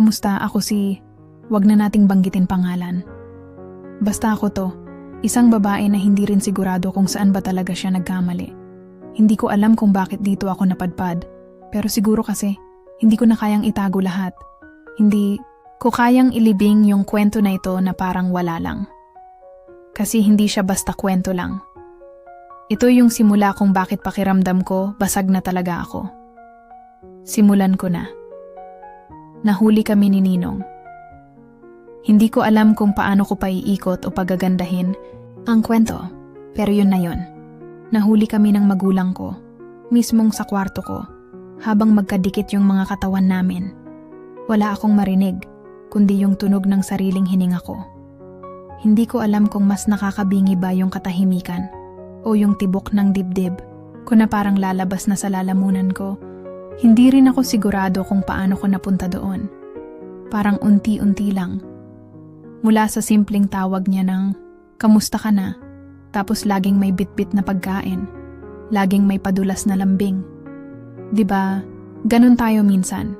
Kamusta? Ako si... Wag na nating banggitin pangalan. Basta ako to, isang babae na hindi rin sigurado kung saan ba talaga siya nagkamali. Hindi ko alam kung bakit dito ako napadpad, pero siguro kasi hindi ko na kayang itago lahat. Hindi ko kayang ilibing yung kwento na ito na parang wala lang. Kasi hindi siya basta kwento lang. Ito yung simula kung bakit pakiramdam ko basag na talaga ako. Simulan ko na. Nahuli kami ni Ninong. Hindi ko alam kung paano ko paiikot o pagagandahin ang kwento, pero yun na yun. Nahuli kami ng magulang ko, mismong sa kwarto ko, habang magkadikit yung mga katawan namin. Wala akong marinig, kundi yung tunog ng sariling hininga ko. Hindi ko alam kung mas nakakabingi ba yung katahimikan o yung tibok ng dibdib ko na parang lalabas na sa lalamunan ko. Hindi rin ako sigurado kung paano ko napunta doon. Parang unti-unti lang. Mula sa simpleng tawag niya ng, kamusta ka na? Tapos laging may bitbit na pagkain. Laging may padulas na lambing. ba? Ganun tayo minsan.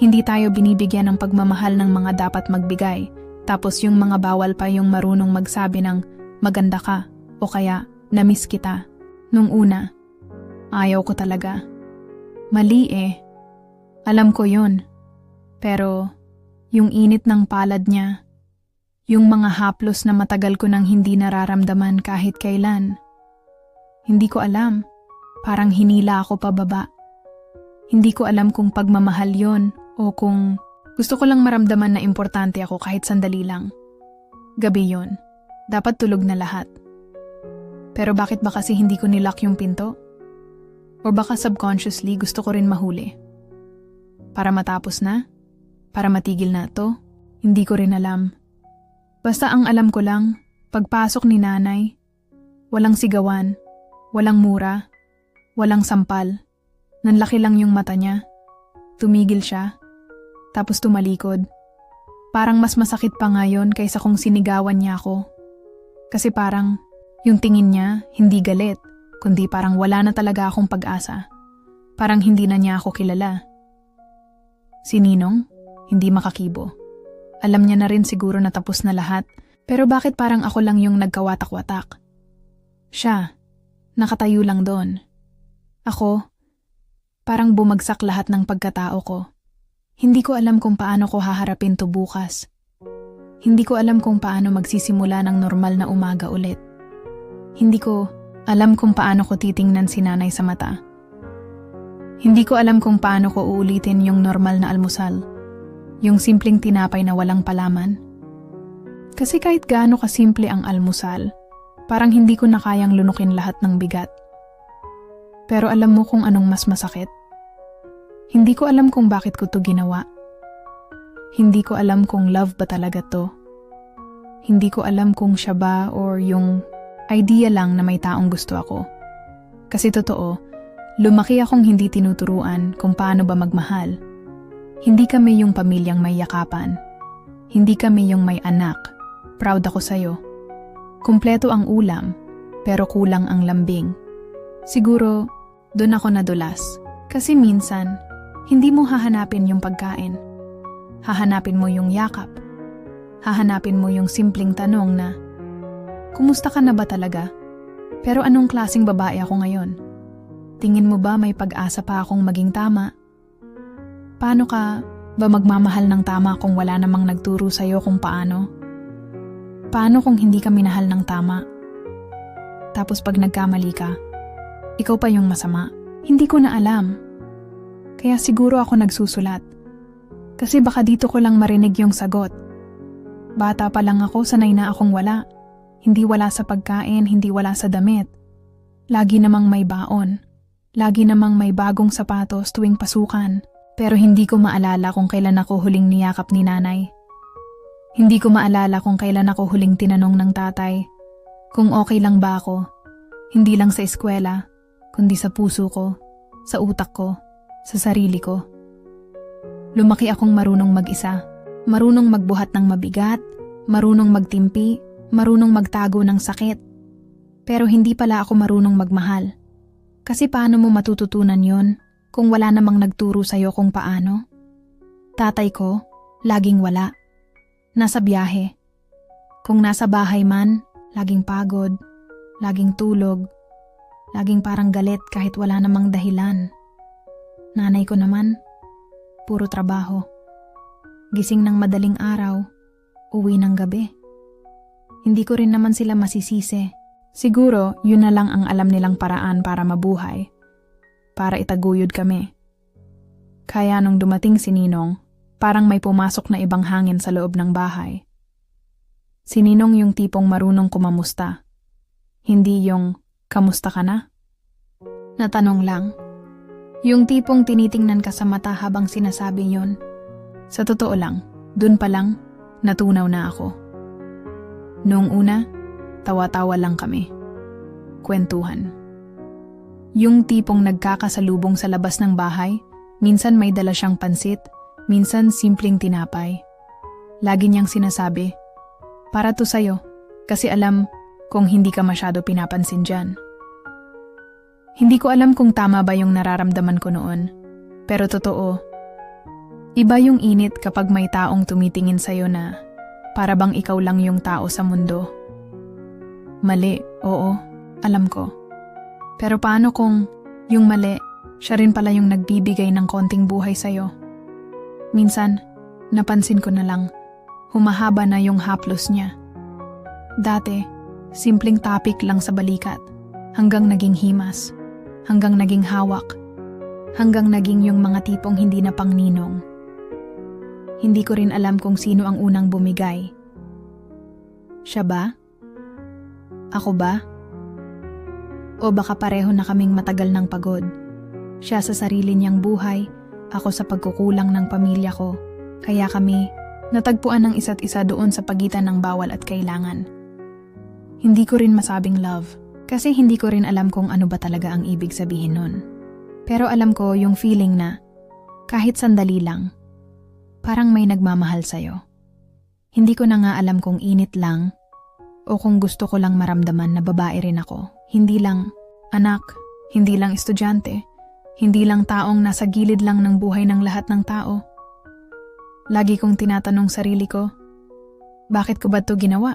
Hindi tayo binibigyan ng pagmamahal ng mga dapat magbigay. Tapos yung mga bawal pa yung marunong magsabi ng maganda ka o kaya namiss kita. Nung una, ayaw ko talaga. Mali eh. Alam ko yun. Pero yung init ng palad niya, yung mga haplos na matagal ko nang hindi nararamdaman kahit kailan. Hindi ko alam. Parang hinila ako pababa. Hindi ko alam kung pagmamahal yon o kung gusto ko lang maramdaman na importante ako kahit sandali lang. Gabi yon. Dapat tulog na lahat. Pero bakit ba kasi hindi ko nilock yung pinto? Or baka subconsciously gusto ko rin mahuli? Para matapos na? Para matigil na to? Hindi ko rin alam. Basta ang alam ko lang, pagpasok ni nanay, walang sigawan, walang mura, walang sampal. Nanlaki lang yung mata niya. Tumigil siya, tapos tumalikod. Parang mas masakit pa ngayon kaysa kung sinigawan niya ako. Kasi parang yung tingin niya hindi galit, kundi parang wala na talaga akong pag-asa. Parang hindi na niya ako kilala. Si Ninong, hindi makakibo. Alam niya na rin siguro na tapos na lahat, pero bakit parang ako lang yung nagkawatak-watak? Siya, nakatayo lang doon. Ako, parang bumagsak lahat ng pagkatao ko. Hindi ko alam kung paano ko haharapin to bukas. Hindi ko alam kung paano magsisimula ng normal na umaga ulit. Hindi ko alam kung paano ko titingnan si nanay sa mata. Hindi ko alam kung paano ko uulitin yung normal na almusal yung simpleng tinapay na walang palaman. Kasi kahit gaano kasimple ang almusal, parang hindi ko na kayang lunukin lahat ng bigat. Pero alam mo kung anong mas masakit? Hindi ko alam kung bakit ko to ginawa. Hindi ko alam kung love ba talaga to. Hindi ko alam kung siya ba or yung idea lang na may taong gusto ako. Kasi totoo, lumaki akong hindi tinuturuan kung paano ba magmahal hindi kami yung pamilyang may yakapan. Hindi kami yung may anak. Proud ako sa'yo. Kumpleto ang ulam, pero kulang ang lambing. Siguro, doon ako nadulas. Kasi minsan, hindi mo hahanapin yung pagkain. Hahanapin mo yung yakap. Hahanapin mo yung simpleng tanong na, Kumusta ka na ba talaga? Pero anong klasing babae ako ngayon? Tingin mo ba may pag-asa pa akong maging tama? Paano ka ba magmamahal ng tama kung wala namang nagturo sa'yo kung paano? Paano kung hindi ka minahal ng tama? Tapos pag nagkamali ka, ikaw pa yung masama. Hindi ko na alam. Kaya siguro ako nagsusulat. Kasi baka dito ko lang marinig yung sagot. Bata pa lang ako, sanay na akong wala. Hindi wala sa pagkain, hindi wala sa damit. Lagi namang may baon. Lagi namang may bagong sapatos tuwing pasukan. Pero hindi ko maalala kung kailan ako huling niyakap ni nanay. Hindi ko maalala kung kailan ako huling tinanong ng tatay kung okay lang ba ako. Hindi lang sa eskwela, kundi sa puso ko, sa utak ko, sa sarili ko. Lumaki akong marunong mag-isa, marunong magbuhat ng mabigat, marunong magtimpi, marunong magtago ng sakit. Pero hindi pala ako marunong magmahal. Kasi paano mo matututunan yon kung wala namang nagturo sa'yo kung paano? Tatay ko, laging wala. Nasa biyahe. Kung nasa bahay man, laging pagod, laging tulog, laging parang galit kahit wala namang dahilan. Nanay ko naman, puro trabaho. Gising ng madaling araw, uwi ng gabi. Hindi ko rin naman sila masisisi. Siguro, yun na lang ang alam nilang paraan para mabuhay. Para itaguyod kami. Kaya nung dumating si Ninong, parang may pumasok na ibang hangin sa loob ng bahay. Si Ninong yung tipong marunong kumamusta. Hindi yung, kamusta ka na? Natanong lang. Yung tipong tinitingnan ka sa mata habang sinasabi yon. Sa totoo lang, dun pa lang, natunaw na ako. Noong una, tawa-tawa lang kami. Kwentuhan. Yung tipong nagkakasalubong sa labas ng bahay, minsan may dala siyang pansit, minsan simpleng tinapay. Lagi niyang sinasabi, para to sa'yo, kasi alam kung hindi ka masyado pinapansin dyan. Hindi ko alam kung tama ba yung nararamdaman ko noon, pero totoo. Iba yung init kapag may taong tumitingin sa'yo na para bang ikaw lang yung tao sa mundo. Mali, oo, alam ko. Pero paano kung yung mali, siya rin pala yung nagbibigay ng konting buhay sa'yo? Minsan, napansin ko na lang, humahaba na yung haplos niya. Dati, simpleng topic lang sa balikat, hanggang naging himas, hanggang naging hawak, hanggang naging yung mga tipong hindi na pangninong. Hindi ko rin alam kung sino ang unang bumigay. Siya ba? Ako ba? O baka pareho na kaming matagal ng pagod. Siya sa sarili niyang buhay, ako sa pagkukulang ng pamilya ko. Kaya kami natagpuan ng isa't isa doon sa pagitan ng bawal at kailangan. Hindi ko rin masabing love kasi hindi ko rin alam kung ano ba talaga ang ibig sabihin nun. Pero alam ko yung feeling na kahit sandali lang, parang may nagmamahal sa'yo. Hindi ko na nga alam kung init lang o kung gusto ko lang maramdaman na babae rin ako. Hindi lang anak, hindi lang estudyante, hindi lang taong nasa gilid lang ng buhay ng lahat ng tao. Lagi kong tinatanong sarili ko, bakit ko ba to ginawa?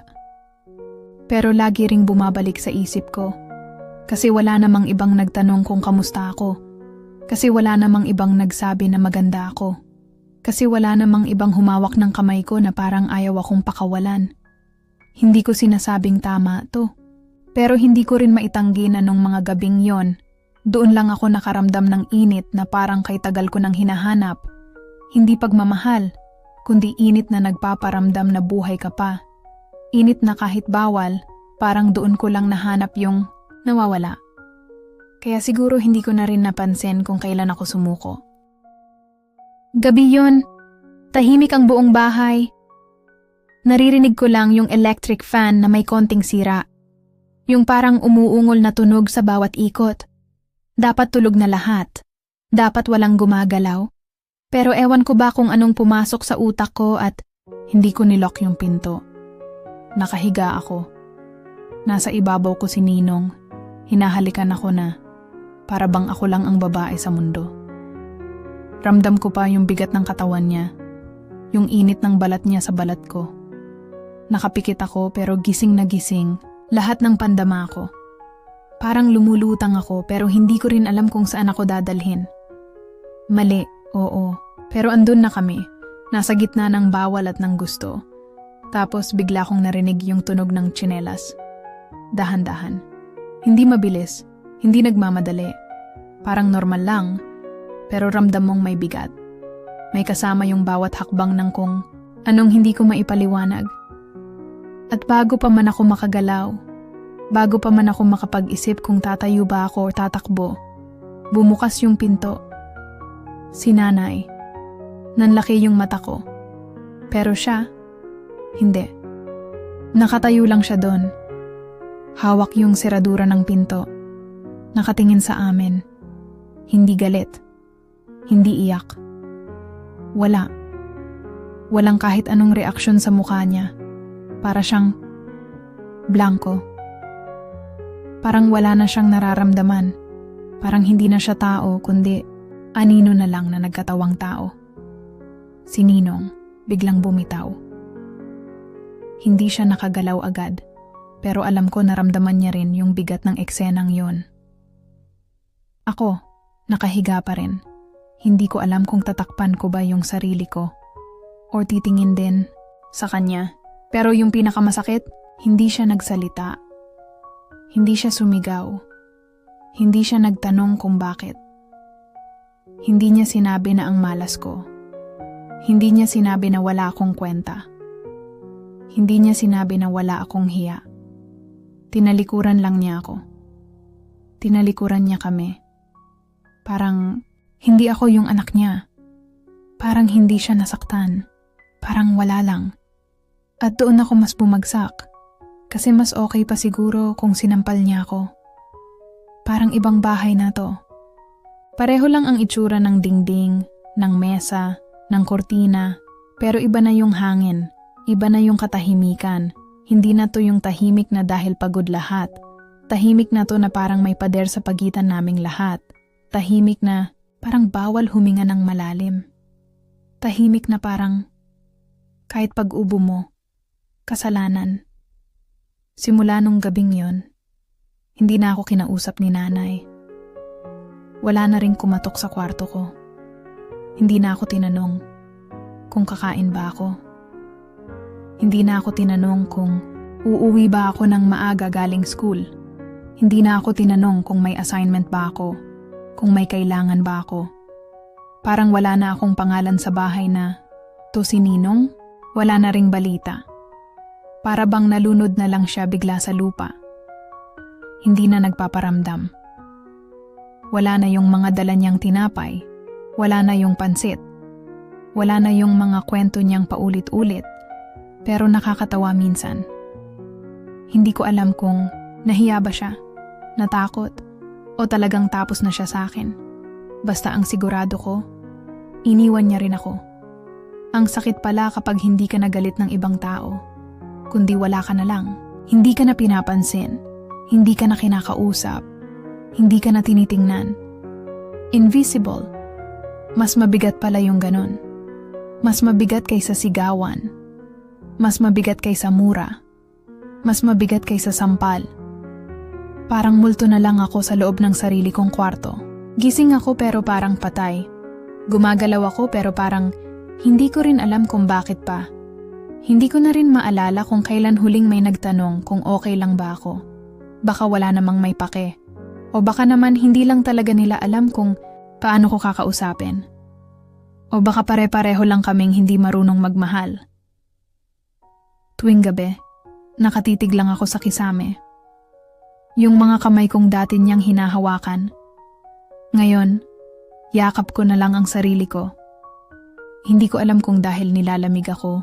Pero lagi ring bumabalik sa isip ko. Kasi wala namang ibang nagtanong kung kamusta ako. Kasi wala namang ibang nagsabi na maganda ako. Kasi wala namang ibang humawak ng kamay ko na parang ayaw akong pakawalan. Hindi ko sinasabing tama to. Pero hindi ko rin maitanggi na nung mga gabing yon, doon lang ako nakaramdam ng init na parang kay tagal ko nang hinahanap. Hindi pagmamahal, kundi init na nagpaparamdam na buhay ka pa. Init na kahit bawal, parang doon ko lang nahanap yung nawawala. Kaya siguro hindi ko na rin napansin kung kailan ako sumuko. Gabi yon, tahimik ang buong bahay. Naririnig ko lang yung electric fan na may konting sira. Yung parang umuungol na tunog sa bawat ikot. Dapat tulog na lahat. Dapat walang gumagalaw. Pero ewan ko ba kung anong pumasok sa utak ko at hindi ko nilock yung pinto. Nakahiga ako. Nasa ibabaw ko si Ninong. Hinahalikan ako na para bang ako lang ang babae sa mundo. Ramdam ko pa yung bigat ng katawan niya, yung init ng balat niya sa balat ko. Nakapikit ako pero gising na gising, lahat ng pandama ko. Parang lumulutang ako pero hindi ko rin alam kung saan ako dadalhin. Mali, oo, pero andun na kami, nasa gitna ng bawal at ng gusto. Tapos bigla kong narinig yung tunog ng tsinelas. Dahan-dahan. Hindi mabilis, hindi nagmamadali. Parang normal lang, pero ramdam mong may bigat. May kasama yung bawat hakbang ng kung anong hindi ko maipaliwanag. At bago pa man ako makagalaw, bago pa man ako makapag-isip kung tatayo ba ako o tatakbo, bumukas yung pinto. Si nanay. Nanlaki yung mata ko. Pero siya, hindi. Nakatayo lang siya doon. Hawak yung seradura ng pinto. Nakatingin sa amin. Hindi galit. Hindi iyak. Wala. Walang kahit anong reaksyon sa mukha niya. Para siyang blanco. Parang wala na siyang nararamdaman. Parang hindi na siya tao kundi anino na lang na nagkatawang tao. Si Ninong. biglang bumitaw. Hindi siya nakagalaw agad, pero alam ko naramdaman niya rin yung bigat ng eksenang yon. Ako, nakahiga pa rin. Hindi ko alam kung tatakpan ko ba yung sarili ko o titingin din sa kanya. Pero yung pinakamasakit, hindi siya nagsalita. Hindi siya sumigaw. Hindi siya nagtanong kung bakit. Hindi niya sinabi na ang malas ko. Hindi niya sinabi na wala akong kwenta. Hindi niya sinabi na wala akong hiya. Tinalikuran lang niya ako. Tinalikuran niya kami. Parang hindi ako yung anak niya. Parang hindi siya nasaktan. Parang wala lang. At doon ako mas bumagsak. Kasi mas okay pa siguro kung sinampal niya ako. Parang ibang bahay na to. Pareho lang ang itsura ng dingding, ng mesa, ng kortina, pero iba na yung hangin, iba na yung katahimikan. Hindi na to yung tahimik na dahil pagod lahat. Tahimik na to na parang may pader sa pagitan naming lahat. Tahimik na parang bawal huminga ng malalim. Tahimik na parang kahit pag-ubo mo, kasalanan. Simula nung gabing yon, hindi na ako kinausap ni nanay. Wala na rin kumatok sa kwarto ko. Hindi na ako tinanong kung kakain ba ako. Hindi na ako tinanong kung uuwi ba ako ng maaga galing school. Hindi na ako tinanong kung may assignment ba ako, kung may kailangan ba ako. Parang wala na akong pangalan sa bahay na, to si Ninong, wala na ring balita. Para bang nalunod na lang siya bigla sa lupa. Hindi na nagpaparamdam. Wala na yung mga dala niyang tinapay. Wala na yung pansit. Wala na yung mga kwento niyang paulit-ulit. Pero nakakatawa minsan. Hindi ko alam kung nahiya ba siya, natakot, o talagang tapos na siya sa akin. Basta ang sigurado ko, iniwan niya rin ako. Ang sakit pala kapag hindi ka nagalit ng ibang tao, kundi wala ka na lang. Hindi ka na pinapansin, hindi ka na kinakausap, hindi ka na tinitingnan. Invisible. Mas mabigat pala yung ganun. Mas mabigat kaysa sigawan. Mas mabigat kaysa mura. Mas mabigat kaysa sampal. Parang multo na lang ako sa loob ng sarili kong kwarto. Gising ako pero parang patay. Gumagalaw ako pero parang hindi ko rin alam kung bakit pa. Hindi ko na rin maalala kung kailan huling may nagtanong kung okay lang ba ako. Baka wala namang may pake. O baka naman hindi lang talaga nila alam kung paano ko kakausapin. O baka pare-pareho lang kaming hindi marunong magmahal. Tuwing gabi, nakatitig lang ako sa kisame. Yung mga kamay kong dati niyang hinahawakan. Ngayon, yakap ko na lang ang sarili ko. Hindi ko alam kung dahil nilalamig ako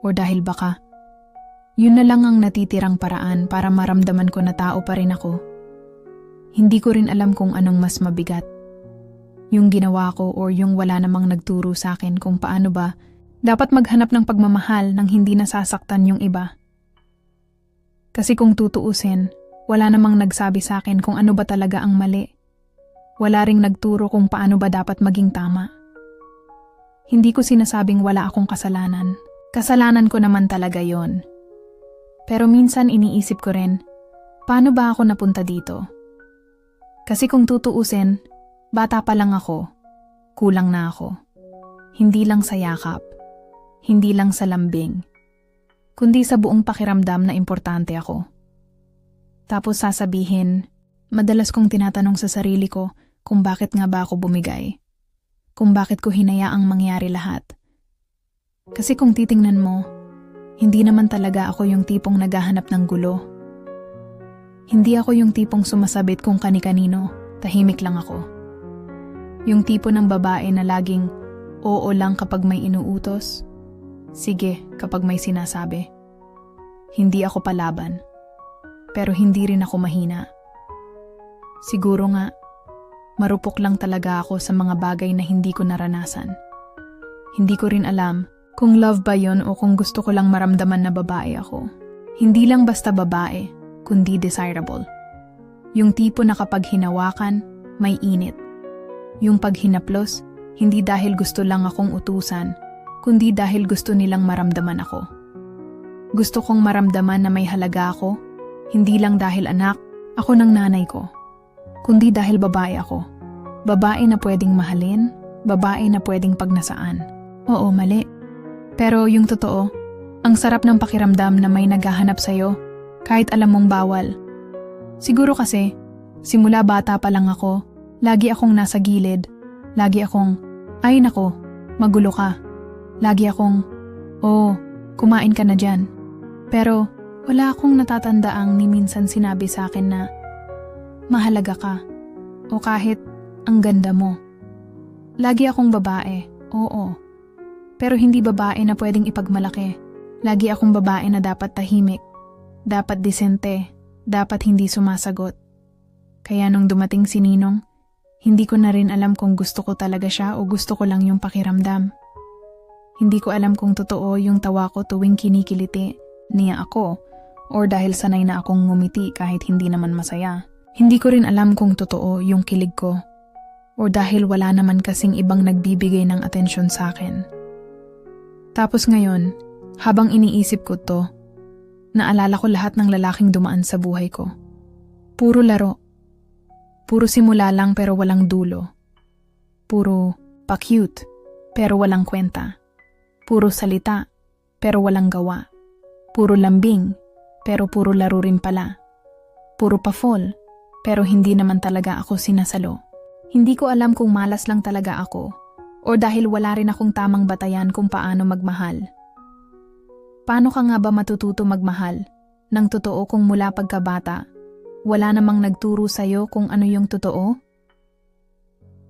o dahil baka. Yun na lang ang natitirang paraan para maramdaman ko na tao pa rin ako. Hindi ko rin alam kung anong mas mabigat. Yung ginawa ko o yung wala namang nagturo sa akin kung paano ba dapat maghanap ng pagmamahal nang hindi nasasaktan yung iba. Kasi kung tutuusin, wala namang nagsabi sa akin kung ano ba talaga ang mali. Wala ring nagturo kung paano ba dapat maging tama. Hindi ko sinasabing wala akong kasalanan. Kasalanan ko naman talaga yon. Pero minsan iniisip ko rin, paano ba ako napunta dito? Kasi kung tutuusin, bata pa lang ako, kulang na ako. Hindi lang sa yakap, hindi lang sa lambing, kundi sa buong pakiramdam na importante ako. Tapos sasabihin, madalas kong tinatanong sa sarili ko kung bakit nga ba ako bumigay kung bakit ko hinayaang mangyari lahat. Kasi kung titingnan mo, hindi naman talaga ako yung tipong naghahanap ng gulo. Hindi ako yung tipong sumasabit kung kani-kanino, tahimik lang ako. Yung tipo ng babae na laging oo lang kapag may inuutos, sige kapag may sinasabi. Hindi ako palaban, pero hindi rin ako mahina. Siguro nga, Marupok lang talaga ako sa mga bagay na hindi ko naranasan. Hindi ko rin alam kung love ba yon o kung gusto ko lang maramdaman na babae ako. Hindi lang basta babae, kundi desirable. Yung tipo na kapag hinawakan, may init. Yung pag hinaplos, hindi dahil gusto lang akong utusan, kundi dahil gusto nilang maramdaman ako. Gusto kong maramdaman na may halaga ako, hindi lang dahil anak, ako ng nanay ko, kundi dahil babae ako. Babae na pwedeng mahalin, babae na pwedeng pagnasaan. Oo, mali. Pero yung totoo, ang sarap ng pakiramdam na may naghahanap sa'yo, kahit alam mong bawal. Siguro kasi, simula bata pa lang ako, lagi akong nasa gilid, lagi akong, ay nako, magulo ka. Lagi akong, oh, kumain ka na dyan. Pero wala akong natatandaang ni minsan sinabi sa akin na, mahalaga ka. O kahit, ang ganda mo. Lagi akong babae, oo. Pero hindi babae na pwedeng ipagmalaki. Lagi akong babae na dapat tahimik, dapat disente, dapat hindi sumasagot. Kaya nung dumating si Ninong, hindi ko na rin alam kung gusto ko talaga siya o gusto ko lang yung pakiramdam. Hindi ko alam kung totoo yung tawa ko tuwing kinikiliti niya ako or dahil sanay na akong ngumiti kahit hindi naman masaya. Hindi ko rin alam kung totoo yung kilig ko or dahil wala naman kasing ibang nagbibigay ng atensyon sa akin. Tapos ngayon, habang iniisip ko to, naalala ko lahat ng lalaking dumaan sa buhay ko. Puro laro. Puro simula lang pero walang dulo. Puro pa-cute pero walang kwenta. Puro salita pero walang gawa. Puro lambing pero puro laro rin pala. Puro pa-fall pero hindi naman talaga ako sinasalo. Hindi ko alam kung malas lang talaga ako o dahil wala rin akong tamang batayan kung paano magmahal. Paano ka nga ba matututo magmahal ng totoo kung mula pagkabata wala namang nagturo sa'yo kung ano yung totoo?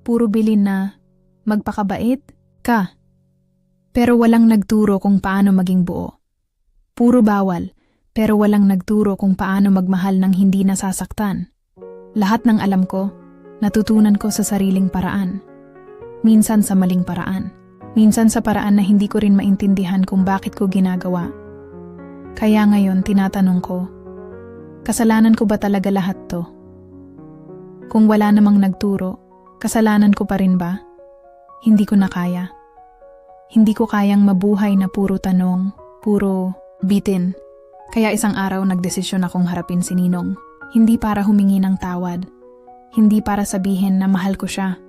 Puro bilin na magpakabait ka pero walang nagturo kung paano maging buo. Puro bawal pero walang nagturo kung paano magmahal ng hindi nasasaktan. Lahat ng alam ko, natutunan ko sa sariling paraan. Minsan sa maling paraan. Minsan sa paraan na hindi ko rin maintindihan kung bakit ko ginagawa. Kaya ngayon tinatanong ko, kasalanan ko ba talaga lahat to? Kung wala namang nagturo, kasalanan ko pa rin ba? Hindi ko na kaya. Hindi ko kayang mabuhay na puro tanong, puro bitin. Kaya isang araw nagdesisyon akong harapin si Ninong. Hindi para humingi ng tawad. Hindi para sabihin na mahal ko siya.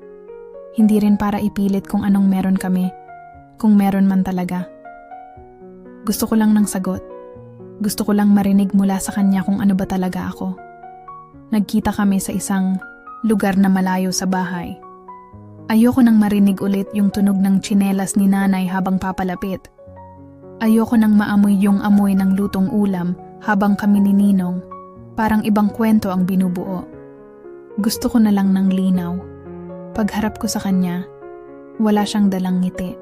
Hindi rin para ipilit kung anong meron kami, kung meron man talaga. Gusto ko lang ng sagot. Gusto ko lang marinig mula sa kanya kung ano ba talaga ako. Nagkita kami sa isang lugar na malayo sa bahay. Ayoko nang marinig ulit yung tunog ng tsinelas ni nanay habang papalapit. Ayoko nang maamoy yung amoy ng lutong ulam habang kami ni Ninong. Parang ibang kwento ang binubuo. Gusto ko na lang ng linaw. Pagharap ko sa kanya, wala siyang dalang ngiti.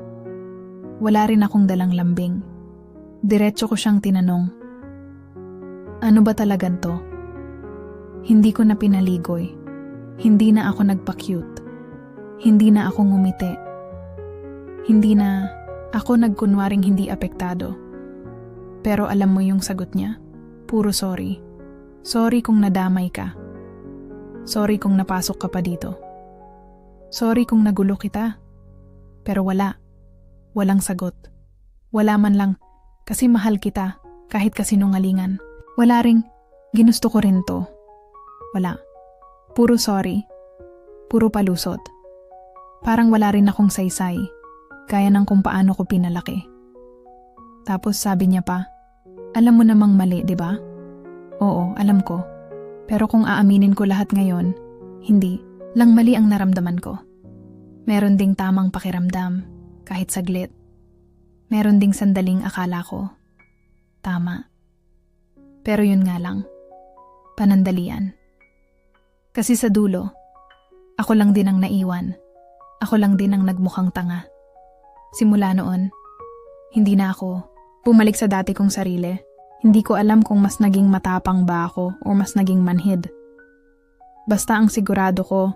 Wala rin akong dalang lambing. Diretso ko siyang tinanong. Ano ba talaga to? Hindi ko na pinaligoy. Hindi na ako nagpa-cute. Hindi na ako ngumiti. Hindi na ako nagkunwaring hindi apektado. Pero alam mo yung sagot niya? Puro sorry. Sorry kung nadamay ka. Sorry kung napasok ka pa dito. Sorry kung nagulo kita. Pero wala. Walang sagot. Wala man lang kasi mahal kita kahit kasinungalingan. Wala ring ginusto ko rin to. Wala. Puro sorry. Puro palusot. Parang wala rin akong saysay. Kaya ng kung paano ko pinalaki. Tapos sabi niya pa, alam mo namang mali, di ba? Oo, alam ko. Pero kung aaminin ko lahat ngayon, hindi lang mali ang naramdaman ko. Meron ding tamang pakiramdam, kahit saglit. Meron ding sandaling akala ko. Tama. Pero yun nga lang. Panandalian. Kasi sa dulo, ako lang din ang naiwan. Ako lang din ang nagmukhang tanga. Simula noon, hindi na ako bumalik sa dati kong sarili. Hindi ko alam kung mas naging matapang ba ako o mas naging manhid. Basta ang sigurado ko,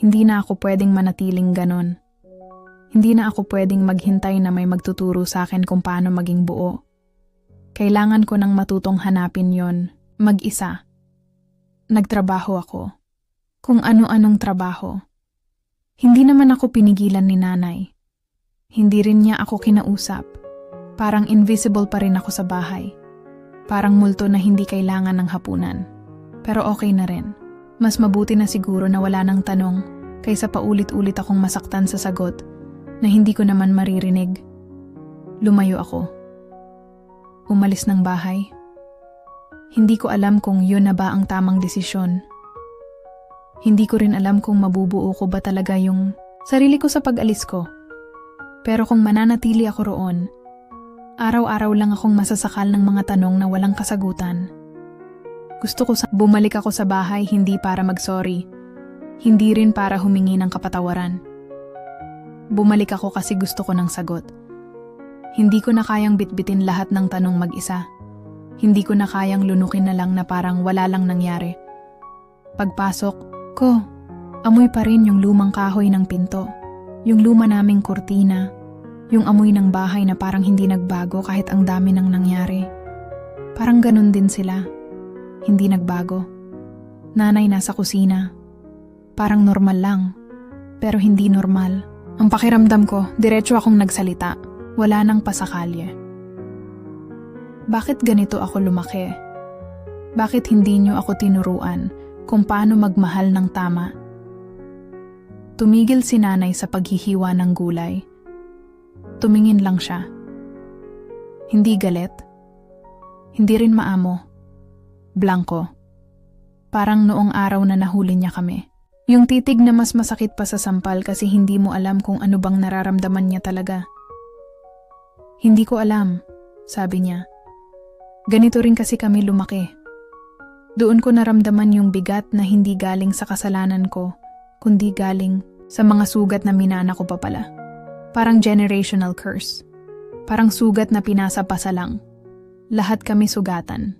hindi na ako pwedeng manatiling ganon. Hindi na ako pwedeng maghintay na may magtuturo sa akin kung paano maging buo. Kailangan ko nang matutong hanapin yon, mag-isa. Nagtrabaho ako. Kung ano-anong trabaho. Hindi naman ako pinigilan ni nanay. Hindi rin niya ako kinausap. Parang invisible pa rin ako sa bahay. Parang multo na hindi kailangan ng hapunan. Pero okay na rin. Mas mabuti na siguro na wala ng tanong kaysa paulit-ulit akong masaktan sa sagot na hindi ko naman maririnig. Lumayo ako. Umalis ng bahay. Hindi ko alam kung yun na ba ang tamang desisyon. Hindi ko rin alam kung mabubuo ko ba talaga yung sarili ko sa pag-alis ko. Pero kung mananatili ako roon, araw-araw lang akong masasakal ng mga tanong na walang kasagutan. Gusto ko sa bumalik ako sa bahay hindi para mag-sorry, hindi rin para humingi ng kapatawaran. Bumalik ako kasi gusto ko ng sagot. Hindi ko na kayang bitbitin lahat ng tanong mag-isa. Hindi ko na kayang lunukin na lang na parang wala lang nangyari. Pagpasok ko, amoy pa rin yung lumang kahoy ng pinto. Yung luma naming kurtina. Yung amoy ng bahay na parang hindi nagbago kahit ang dami nang nangyari. Parang ganun din sila. Hindi nagbago. Nanay nasa kusina. Parang normal lang. Pero hindi normal. Ang pakiramdam ko, diretso akong nagsalita. Wala nang pasakalye. Bakit ganito ako lumaki? Bakit hindi niyo ako tinuruan kung paano magmahal ng tama? Tumigil si nanay sa paghihiwa ng gulay. Tumingin lang siya. Hindi galit. Hindi rin maamo. Blanco. Parang noong araw na nahuli niya kami. Yung titig na mas masakit pa sa sampal kasi hindi mo alam kung ano bang nararamdaman niya talaga. Hindi ko alam, sabi niya. Ganito rin kasi kami lumaki. Doon ko naramdaman yung bigat na hindi galing sa kasalanan ko, kundi galing sa mga sugat na minana ko pa pala. Parang generational curse. Parang sugat na pinasa pa sa lang. Lahat kami sugatan.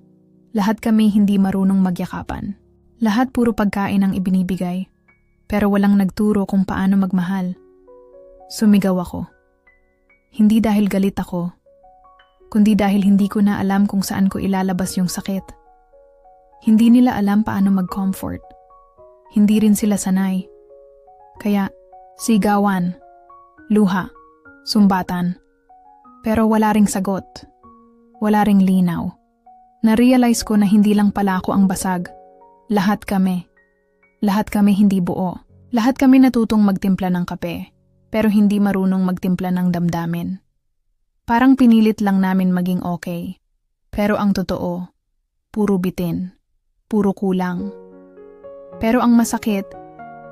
Lahat kami hindi marunong magyakapan. Lahat puro pagkain ang ibinibigay. Pero walang nagturo kung paano magmahal. Sumigaw ako. Hindi dahil galit ako, kundi dahil hindi ko na alam kung saan ko ilalabas yung sakit. Hindi nila alam paano mag-comfort. Hindi rin sila sanay. Kaya, sigawan, luha, sumbatan. Pero wala ring sagot. Wala ring linaw. Na-realize ko na hindi lang pala ako ang basag. Lahat kami. Lahat kami hindi buo. Lahat kami natutong magtimpla ng kape, pero hindi marunong magtimpla ng damdamin. Parang pinilit lang namin maging okay. Pero ang totoo, puro bitin, puro kulang. Pero ang masakit,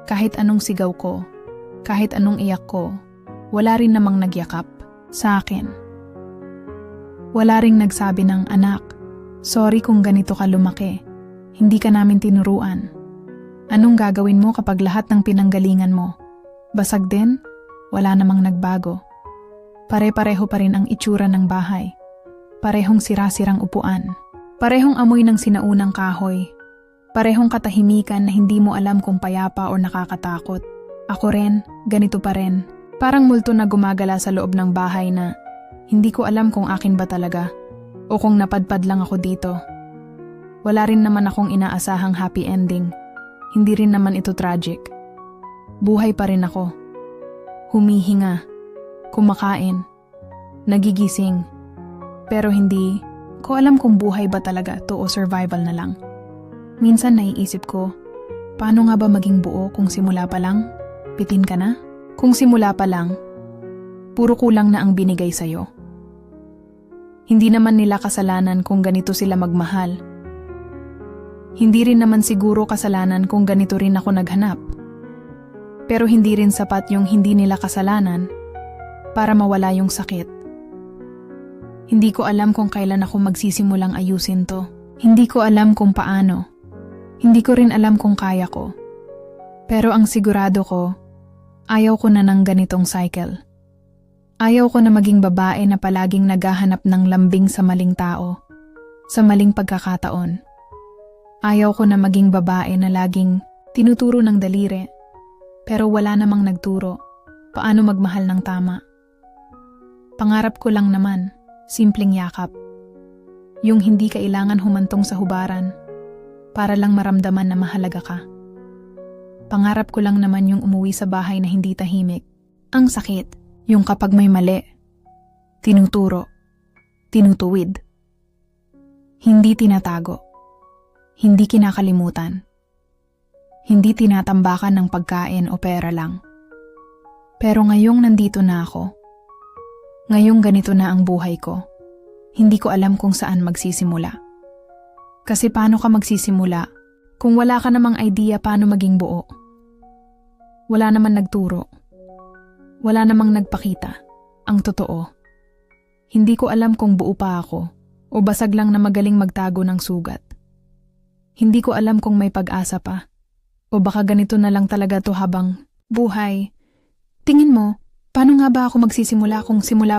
kahit anong sigaw ko, kahit anong iyak ko, wala rin namang nagyakap sa akin. Wala ring nagsabi ng anak, sorry kung ganito ka lumaki, hindi ka namin tinuruan. Anong gagawin mo kapag lahat ng pinanggalingan mo? Basag din? Wala namang nagbago. Pare-pareho pa rin ang itsura ng bahay. Parehong sira-sirang upuan. Parehong amoy ng sinaunang kahoy. Parehong katahimikan na hindi mo alam kung payapa o nakakatakot. Ako rin, ganito pa rin. Parang multo na gumagala sa loob ng bahay na hindi ko alam kung akin ba talaga o kung napadpad lang ako dito. Wala rin naman akong inaasahang happy ending. Hindi rin naman ito tragic. Buhay pa rin ako. Humihinga. Kumakain. Nagigising. Pero hindi ko alam kung buhay ba talaga to o survival na lang. Minsan naiisip ko, paano nga ba maging buo kung simula pa lang? Pitin ka na? Kung simula pa lang, puro kulang na ang binigay sa'yo. Hindi naman nila kasalanan kung ganito sila magmahal. Hindi rin naman siguro kasalanan kung ganito rin ako naghanap. Pero hindi rin sapat yung hindi nila kasalanan para mawala yung sakit. Hindi ko alam kung kailan ako magsisimulang ayusin to. Hindi ko alam kung paano. Hindi ko rin alam kung kaya ko. Pero ang sigurado ko, ayaw ko na ng ganitong cycle. Ayaw ko na maging babae na palaging naghahanap ng lambing sa maling tao, sa maling pagkakataon. Ayaw ko na maging babae na laging tinuturo ng daliri, pero wala namang nagturo paano magmahal ng tama. Pangarap ko lang naman, simpleng yakap. Yung hindi kailangan humantong sa hubaran para lang maramdaman na mahalaga ka. Pangarap ko lang naman yung umuwi sa bahay na hindi tahimik. Ang sakit, Yung kapag may mali, tinuturo, tinutuwid. Hindi tinatago. Hindi kinakalimutan. Hindi tinatambakan ng pagkain o pera lang. Pero ngayong nandito na ako, ngayong ganito na ang buhay ko, hindi ko alam kung saan magsisimula. Kasi paano ka magsisimula kung wala ka namang idea paano maging buo? Wala naman nagturo. Wala namang nagpakita. Ang totoo. Hindi ko alam kung buo pa ako o basag lang na magaling magtago ng sugat. Hindi ko alam kung may pag-asa pa o baka ganito na lang talaga to habang buhay. Tingin mo, paano nga ba ako magsisimula kung simula